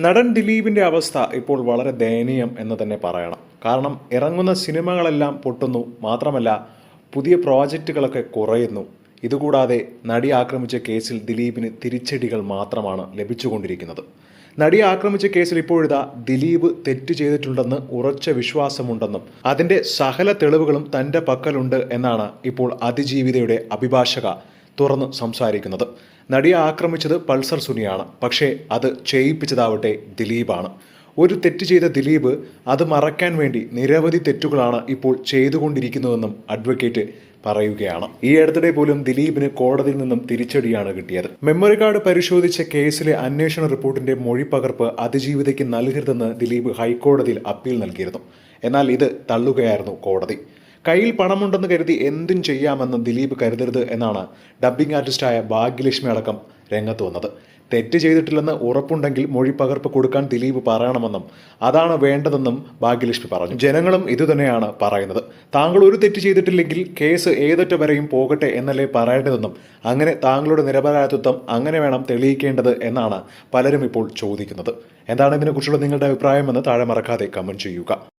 നടൻ ദിലീപിന്റെ അവസ്ഥ ഇപ്പോൾ വളരെ ദയനീയം എന്ന് തന്നെ പറയണം. കാരണം ഇറങ്ങുന്ന സിനിമകളെല്ലാം പൊട്ടുന്നു. മാത്രമല്ല പുതിയ പ്രോജക്റ്റുകളൊക്കെ കുറയുന്നു. ഇതുകൂടാതെ നടി ആക്രമിച്ച കേസിൽ ദിലീപിന് തിരിച്ചടികൾ മാത്രമാണ് ലഭിച്ചുകൊണ്ടിരിക്കുന്നത്. നടി ആക്രമിച്ച കേസിൽ ഇപ്പോഴിതാ ദിലീപ് തെറ്റ് ചെയ്തിട്ടുണ്ടെന്ന് ഉറച്ച വിശ്വാസമുണ്ടെന്നും അതിന്റെ സകല തെളിവുകളും തന്റെ പക്കലുണ്ട് എന്നാണ് ഇപ്പോൾ അതിജീവിതയുടെ അഭിഭാഷക തുറന്നു സംസാരിക്കുന്നത്. നടിയെ ആക്രമിച്ചത് പൾസർ സുനിയാണ്. പക്ഷേ അത് ചെയ്യിപ്പിച്ചതാവട്ടെ ദിലീപാണ്. ഒരു തെറ്റ് ചെയ്ത ദിലീപ് അത് മറക്കാൻ വേണ്ടി നിരവധി തെറ്റുകളാണ് ഇപ്പോൾ ചെയ്തുകൊണ്ടിരിക്കുന്നതെന്നും അഡ്വക്കേറ്റ് പറയുകയാണ്. ഈ അടുത്തിടെ പോലും ദിലീപിന് കോടതിയിൽ നിന്നും തിരിച്ചടിയാണ് കിട്ടിയത്. മെമ്മറി കാർഡ് പരിശോധിച്ച കേസിലെ അന്വേഷണ റിപ്പോർട്ടിന്റെ മൊഴിപ്പകർപ്പ് അതിജീവിതയ്ക്ക് നൽകരുതെന്ന് ദിലീപ് ഹൈക്കോടതിയിൽ അപ്പീൽ നൽകിയിരുന്നു. എന്നാൽ ഇത് തള്ളുകയായിരുന്നു കോടതി. കയ്യിൽ പണമുണ്ടെന്ന് കരുതി എന്തും ചെയ്യാമെന്ന് ദിലീപ് കരുതരുത് എന്നാണ് ഡബ്ബിംഗ് ആർട്ടിസ്റ്റായ ഭാഗ്യലക്ഷ്മി അടക്കം രംഗത്ത് വന്നത്. തെറ്റ് ചെയ്തിട്ടില്ലെന്ന് ഉറപ്പുണ്ടെങ്കിൽ മൊഴിപ്പകർപ്പ് കൊടുക്കാൻ ദിലീപ് പറയണമെന്നും അതാണ് വേണ്ടതെന്നും ഭാഗ്യലക്ഷ്മി പറഞ്ഞു. ജനങ്ങളും ഇതുതന്നെയാണ് പറയുന്നത്. താങ്കൾ ഒരു തെറ്റ് ചെയ്തിട്ടില്ലെങ്കിൽ കേസ് ഏതൊറ്റ വരെയും പോകട്ടെ എന്നല്ലേ പറയേണ്ടതെന്നും അങ്ങനെ താങ്കളുടെ നിരപരാധിത്വം അങ്ങനെ വേണം തെളിയിക്കേണ്ടത് എന്നാണ് പലരും ഇപ്പോൾ ചോദിക്കുന്നത്. എന്താണ് ഇതിനെക്കുറിച്ചുള്ള നിങ്ങളുടെ അഭിപ്രായമെന്ന് താഴെ മറക്കാതെ കമന്റ് ചെയ്യുക.